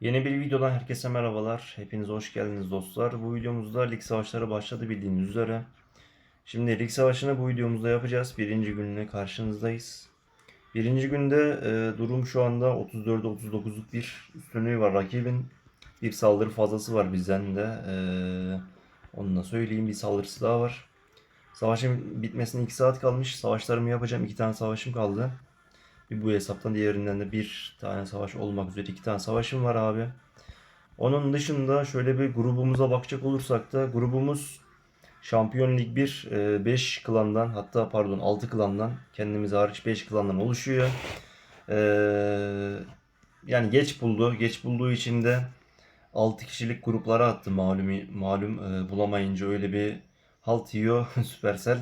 Yeni bir videodan herkese merhabalar. Hepiniz hoş geldiniz dostlar. Bu videomuzda lig savaşları başladı bildiğiniz üzere. Şimdi lig savaşını bu videomuzda yapacağız. Birinci gününe karşınızdayız. Birinci günde e, durum şu anda 34'e 39'luk bir üstünlüğü var rakibin. Bir saldırı fazlası var bizden de. E, onu da söyleyeyim. Bir saldırısı daha var. Savaşın bitmesine 2 saat kalmış. Savaşlarımı yapacağım. 2 tane savaşım kaldı. Bu hesaptan diğerinden de bir tane savaş olmak üzere iki tane savaşım var abi. Onun dışında şöyle bir grubumuza bakacak olursak da grubumuz Şampiyon Lig 1 5 klandan hatta pardon 6 klandan kendimiz hariç 5 klandan oluşuyor. E, yani geç buldu. Geç bulduğu için de 6 kişilik gruplara attı malum malum e, bulamayınca öyle bir halt yiyor Supercell.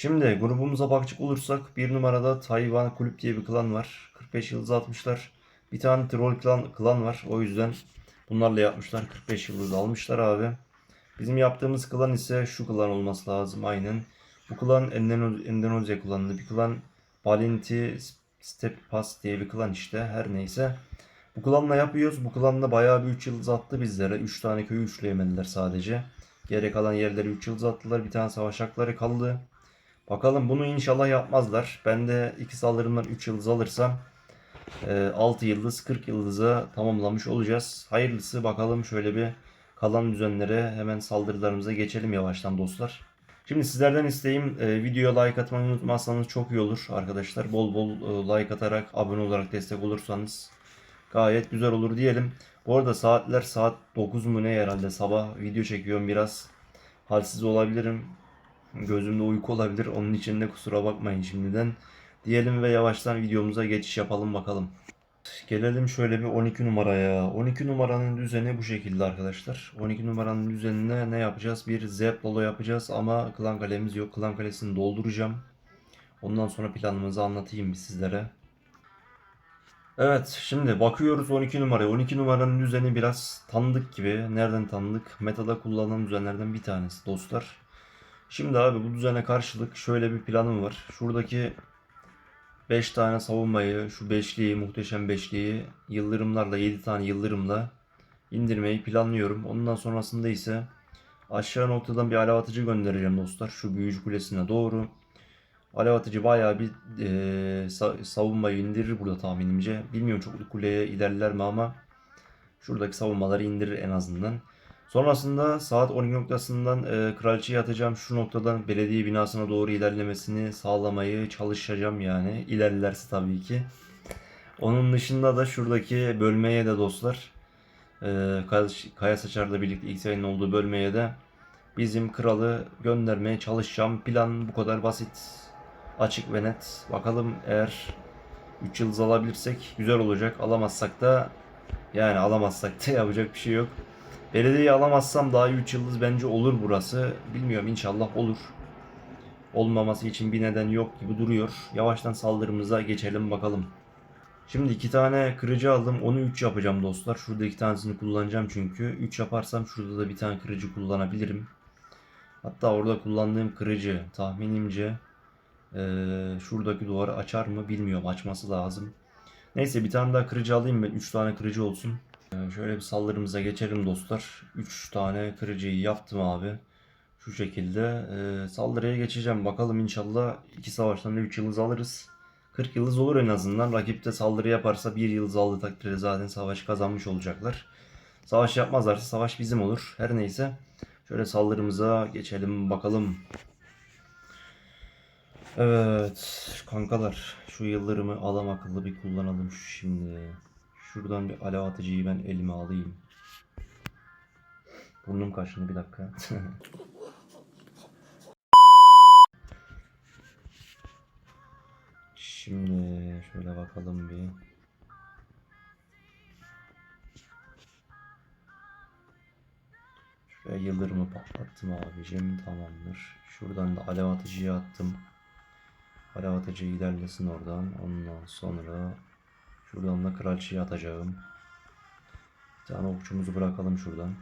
Şimdi grubumuza bakacak olursak bir numarada Tayvan Kulüp diye bir klan var. 45 yıldız atmışlar. Bir tane troll klan, klan var. O yüzden bunlarla yapmışlar. 45 yıldız almışlar abi. Bizim yaptığımız klan ise şu klan olması lazım aynen. Bu klan Endone- Endonezya klanı. Bir klan Balinti Step Pass diye bir klan işte. Her neyse. Bu klanla yapıyoruz. Bu klanla bayağı bir 3 yıldız attı bizlere. 3 tane köyü üçleyemediler sadece. Geri kalan yerleri 3 yıldız attılar. Bir tane savaş hakları kaldı. Bakalım bunu inşallah yapmazlar. Ben de iki saldırımdan 3 yıldız alırsam 6 yıldız 40 yıldıza tamamlamış olacağız. Hayırlısı bakalım şöyle bir kalan düzenlere hemen saldırılarımıza geçelim yavaştan dostlar. Şimdi sizlerden isteğim e, videoya like atmayı unutmazsanız çok iyi olur arkadaşlar. Bol bol e, like atarak abone olarak destek olursanız gayet güzel olur diyelim. Bu arada saatler saat 9 mu ne herhalde sabah video çekiyorum biraz halsiz olabilirim. Gözümde uyku olabilir. Onun için de kusura bakmayın şimdiden. Diyelim ve yavaştan videomuza geçiş yapalım bakalım. Gelelim şöyle bir 12 numaraya. 12 numaranın düzeni bu şekilde arkadaşlar. 12 numaranın düzenine ne yapacağız? Bir Zep Lolo yapacağız ama klan kalemiz yok. Klan kalesini dolduracağım. Ondan sonra planımızı anlatayım sizlere. Evet şimdi bakıyoruz 12 numaraya. 12 numaranın düzeni biraz tanıdık gibi. Nereden tanıdık? Metada kullanılan düzenlerden bir tanesi dostlar. Şimdi abi bu düzene karşılık şöyle bir planım var. Şuradaki 5 tane savunmayı, şu beşliği, muhteşem beşliği yıldırımlarla 7 tane yıldırımla indirmeyi planlıyorum. Ondan sonrasında ise aşağı noktadan bir alev atıcı göndereceğim dostlar. Şu büyücü kulesine doğru. Alev atıcı bayağı bir e, sa- savunmayı indirir burada tahminimce. Bilmiyorum çok kuleye ilerler mi ama şuradaki savunmaları indirir en azından. Sonrasında saat 12 noktasından e, kraliçeyi atacağım. Şu noktadan belediye binasına doğru ilerlemesini sağlamayı çalışacağım yani. İlerlerse tabii ki. Onun dışında da şuradaki bölmeye de dostlar e, Kay- Kaya Saçar'la birlikte ilk sayının olduğu bölmeye de bizim kralı göndermeye çalışacağım. Plan bu kadar basit, açık ve net. Bakalım eğer 3 yıldız alabilirsek güzel olacak. Alamazsak da yani alamazsak da yapacak bir şey yok. Belediyeyi alamazsam daha 3 yıldız bence olur burası. Bilmiyorum inşallah olur. Olmaması için bir neden yok gibi duruyor. Yavaştan saldırımıza geçelim bakalım. Şimdi iki tane kırıcı aldım. Onu 3 yapacağım dostlar. Şurada iki tanesini kullanacağım çünkü. 3 yaparsam şurada da bir tane kırıcı kullanabilirim. Hatta orada kullandığım kırıcı tahminimce eee, şuradaki duvarı açar mı bilmiyorum. Açması lazım. Neyse bir tane daha kırıcı alayım ben. 3 tane kırıcı olsun. Ee, Şöyle bir saldırımıza geçelim dostlar. 3 tane kırıcıyı yaptım abi. Şu şekilde Ee, saldırıya geçeceğim. Bakalım inşallah 2 savaştan 3 yıldız alırız. 40 yıldız olur en azından. Rakip de saldırı yaparsa 1 yıldız aldığı takdirde zaten savaşı kazanmış olacaklar. Savaş yapmazlarsa savaş bizim olur. Her neyse. Şöyle saldırımıza geçelim bakalım. Evet kankalar şu yıldırımı adam akıllı bir kullanalım şimdi. Şuradan bir alev atıcıyı ben elime alayım. Burnum kaşındı bir dakika. Şimdi şöyle bakalım bir. Şuraya yıldırımı patlattım abicim. Tamamdır. Şuradan da alev atıcıyı attım. Alev atıcı ilerlesin oradan. Ondan sonra şuradan da kraliçeyi atacağım. Bir tane okçumuzu bırakalım şuradan.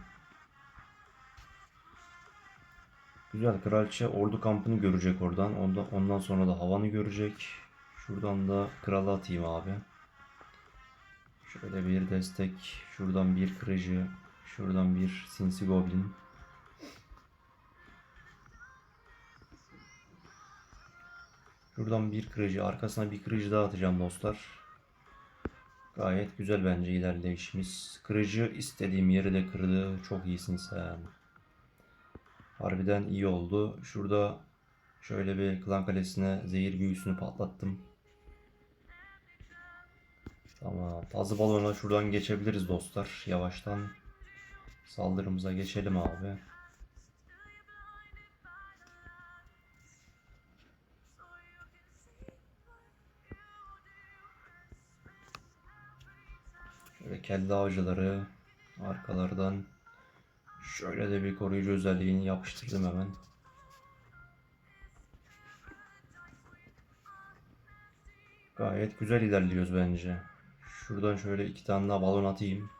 Güzel kraliçe ordu kampını görecek oradan. Ondan, ondan sonra da havanı görecek. Şuradan da kralı atayım abi. Şöyle bir destek. Şuradan bir kırıcı. Şuradan bir sinsi goblin. Şuradan bir kırıcı. Arkasına bir kırıcı daha atacağım dostlar. Gayet güzel bence ilerleyişimiz. Kırıcı istediğim yeri de kırdı. Çok iyisin sen. Harbiden iyi oldu. Şurada şöyle bir klan kalesine zehir büyüsünü patlattım. Tamam. Tazı balona şuradan geçebiliriz dostlar. Yavaştan saldırımıza geçelim abi. Şöyle kelle avcıları arkalardan şöyle de bir koruyucu özelliğini yapıştırdım hemen. Gayet güzel ilerliyoruz bence. Şuradan şöyle iki tane daha balon atayım.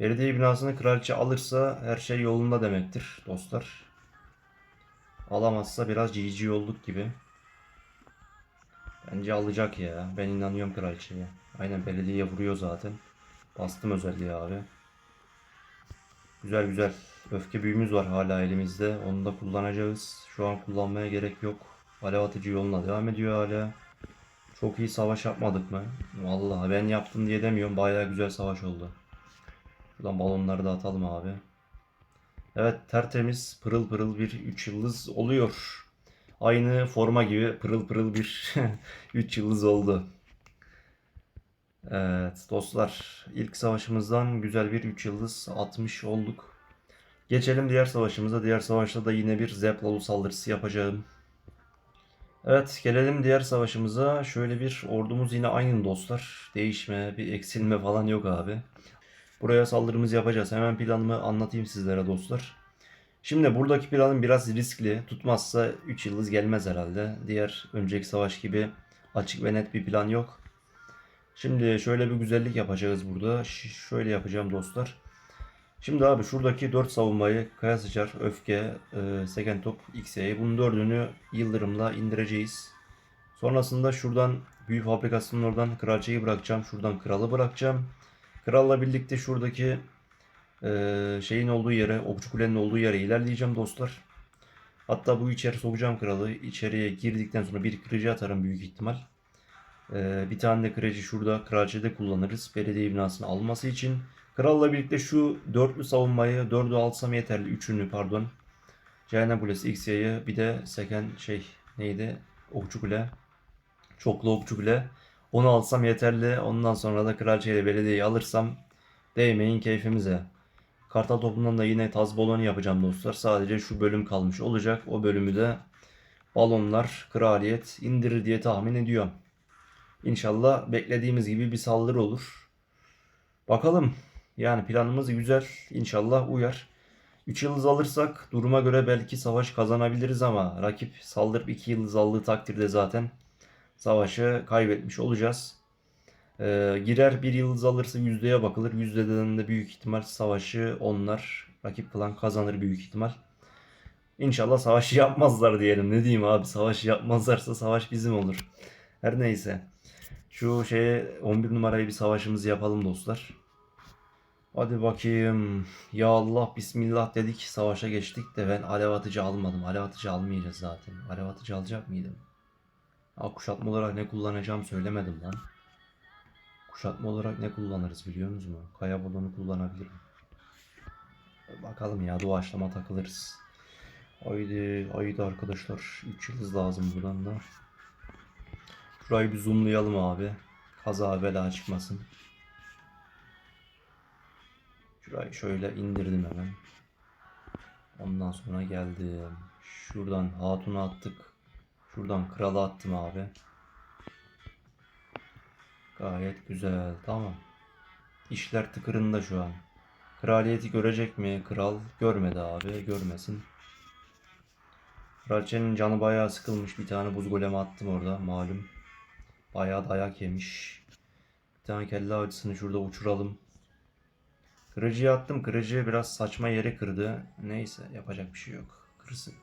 Belediye binasını kraliçe alırsa her şey yolunda demektir dostlar. Alamazsa biraz GG olduk gibi. Bence alacak ya. Ben inanıyorum kraliçeye. Aynen belediyeye vuruyor zaten. Bastım özelliği abi. Güzel güzel. Öfke büyümüz var hala elimizde. Onu da kullanacağız. Şu an kullanmaya gerek yok. Alev atıcı yoluna devam ediyor hala. Çok iyi savaş yapmadık mı? Vallahi ben yaptım diye demiyorum. Bayağı güzel savaş oldu. Şuradan balonları da atalım abi. Evet tertemiz pırıl pırıl bir 3 yıldız oluyor. Aynı forma gibi pırıl pırıl bir 3 yıldız oldu. Evet dostlar ilk savaşımızdan güzel bir 3 yıldız atmış olduk. Geçelim diğer savaşımıza. Diğer savaşta da yine bir Zeplalu saldırısı yapacağım. Evet gelelim diğer savaşımıza. Şöyle bir ordumuz yine aynı dostlar. Değişme, bir eksilme falan yok abi. Buraya saldırımızı yapacağız. Hemen planımı anlatayım sizlere dostlar. Şimdi buradaki planım biraz riskli. Tutmazsa 3 yıldız gelmez herhalde. Diğer önceki savaş gibi açık ve net bir plan yok. Şimdi şöyle bir güzellik yapacağız burada. Ş- şöyle yapacağım dostlar. Şimdi abi şuradaki 4 savunmayı Kaya Sıçar, Öfke, e, Seken Top, X'e bunun dördünü Yıldırım'la indireceğiz. Sonrasında şuradan büyü fabrikasının oradan kraliçeyi bırakacağım. Şuradan kralı bırakacağım. Kralla birlikte şuradaki e, şeyin olduğu yere, Okçu Kule'nin olduğu yere ilerleyeceğim dostlar. Hatta bu içeri sokacağım kralı. İçeriye girdikten sonra bir kırıcı atarım büyük ihtimal. Ee, bir tane de kırıcı şurada kraliçede kullanırız. Belediye binasını alması için. Kralla birlikte şu dörtlü savunmayı dördü alsam yeterli. Üçünü pardon. Cehennem Kulesi X'ya'yı bir de seken şey neydi? Okçu Kule. Çoklu Okçu Kule. Onu alsam yeterli. Ondan sonra da kraliçeyle belediyeyi alırsam değmeyin keyfimize. Kartal toplumdan da yine taz balonu yapacağım dostlar. Sadece şu bölüm kalmış olacak. O bölümü de balonlar kraliyet indirir diye tahmin ediyorum. İnşallah beklediğimiz gibi bir saldırı olur. Bakalım. Yani planımız güzel. İnşallah uyar. 3 yıldız alırsak duruma göre belki savaş kazanabiliriz ama rakip saldırıp 2 yıldız aldığı takdirde zaten savaşı kaybetmiş olacağız. Ee, girer bir yıldız alırsa yüzdeye bakılır. Yüzdeden de büyük ihtimal savaşı onlar rakip klan kazanır büyük ihtimal. İnşallah savaşı yapmazlar diyelim. Ne diyeyim abi savaşı yapmazlarsa savaş bizim olur. Her neyse. Şu şeye 11 numarayı bir savaşımızı yapalım dostlar. Hadi bakayım. Ya Allah bismillah dedik savaşa geçtik de ben alev atıcı almadım. Alev atıcı almayacağız zaten. Alev atıcı alacak mıydım? Ha, olarak ne kullanacağım söylemedim lan. Kuşatma olarak ne kullanırız biliyor musunuz? Kaya balonu kullanabilirim. Bakalım ya doğaçlama takılırız. Haydi haydi arkadaşlar. 3 yıldız lazım buradan da. Şurayı bir zoomlayalım abi. Kaza bela çıkmasın. Şurayı şöyle indirdim hemen. Ondan sonra geldim. Şuradan hatunu attık. Şuradan kralı attım abi. Gayet güzel. Tamam. İşler tıkırında şu an. Kraliyeti görecek mi? Kral görmedi abi. Görmesin. Kraliçenin canı bayağı sıkılmış. Bir tane buz golemi attım orada malum. Bayağı dayak yemiş. Bir tane kelle avcısını şurada uçuralım. Kırıcıya attım. Kırıcı biraz saçma yere kırdı. Neyse yapacak bir şey yok. Kırsın.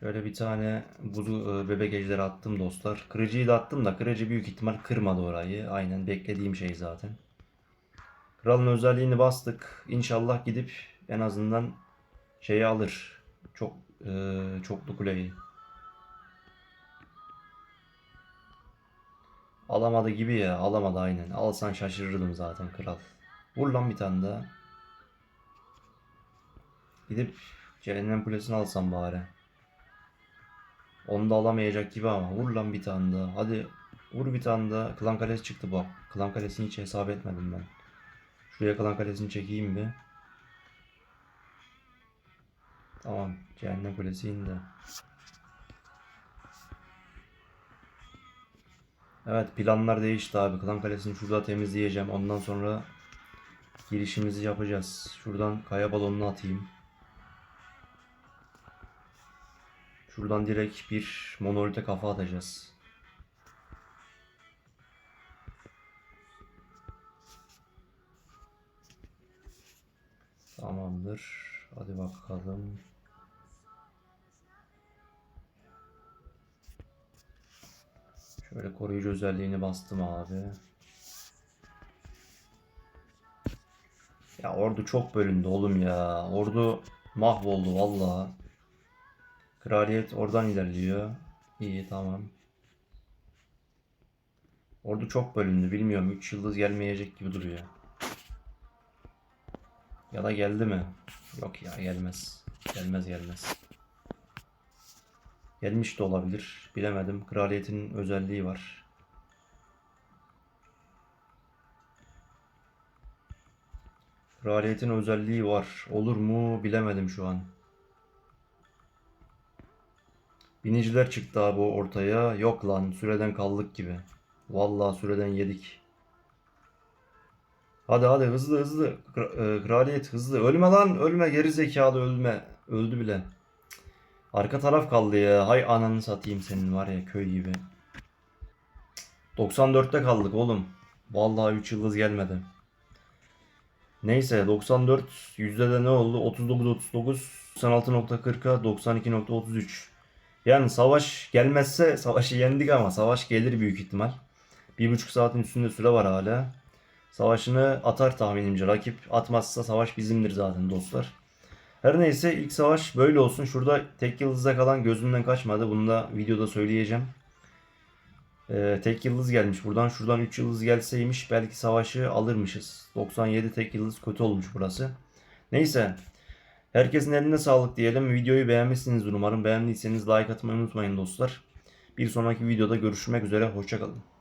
Şöyle bir tane buzu e, bebek ejderi attım dostlar. Kırıcıyı da attım da kırıcı büyük ihtimal kırmadı orayı. Aynen beklediğim şey zaten. Kralın özelliğini bastık. İnşallah gidip en azından şeyi alır. Çok e, çoklu kuleyi. Alamadı gibi ya. Alamadı aynen. Alsan şaşırırdım zaten kral. Vur lan bir tane daha. Gidip cehennem kulesini alsam bari. Onu da alamayacak gibi ama. Vur lan bir tane daha. Hadi vur bir tane daha. Klan kalesi çıktı bak. Klan kalesini hiç hesap etmedim ben. Şuraya klan kalesini çekeyim bir. Tamam. Cehennem kulesi indi. Evet planlar değişti abi. Klan kalesini şurada temizleyeceğim. Ondan sonra girişimizi yapacağız. Şuradan kaya balonunu atayım. Şuradan direkt bir monolite kafa atacağız. Tamamdır. Hadi bakalım. Şöyle koruyucu özelliğini bastım abi. Ya ordu çok bölündü oğlum ya. Ordu mahvoldu valla. Kraliyet oradan ilerliyor. İyi tamam. Ordu çok bölündü. Bilmiyorum 3 yıldız gelmeyecek gibi duruyor. Ya da geldi mi? Yok ya gelmez. Gelmez gelmez. Gelmiş de olabilir. Bilemedim. Kraliyetin özelliği var. Kraliyetin özelliği var. Olur mu? Bilemedim şu an. Biniciler çıktı abi ortaya. Yok lan süreden kaldık gibi. Vallahi süreden yedik. Hadi hadi hızlı hızlı. E, Kraliyet hızlı. Ölme lan ölme geri zekalı ölme. Öldü bile. Arka taraf kaldı ya. Hay ananı satayım senin var ya köy gibi. Cık. 94'te kaldık oğlum. Vallahi 3 yıldız gelmedi. Neyse 94 yüzde de ne oldu? 39 39 96.40'a 92.33. Yani savaş gelmezse savaşı yendik ama savaş gelir büyük ihtimal. Bir buçuk saatin üstünde süre var hala. Savaşını atar tahminimce rakip. Atmazsa savaş bizimdir zaten dostlar. Her neyse ilk savaş böyle olsun. Şurada tek yıldızda kalan gözümden kaçmadı. Bunu da videoda söyleyeceğim. Ee, tek yıldız gelmiş buradan. Şuradan 3 yıldız gelseymiş belki savaşı alırmışız. 97 tek yıldız kötü olmuş burası. Neyse. Herkesin eline sağlık diyelim. Videoyu beğenmişsinizdir umarım. Beğendiyseniz like atmayı unutmayın dostlar. Bir sonraki videoda görüşmek üzere. Hoşçakalın.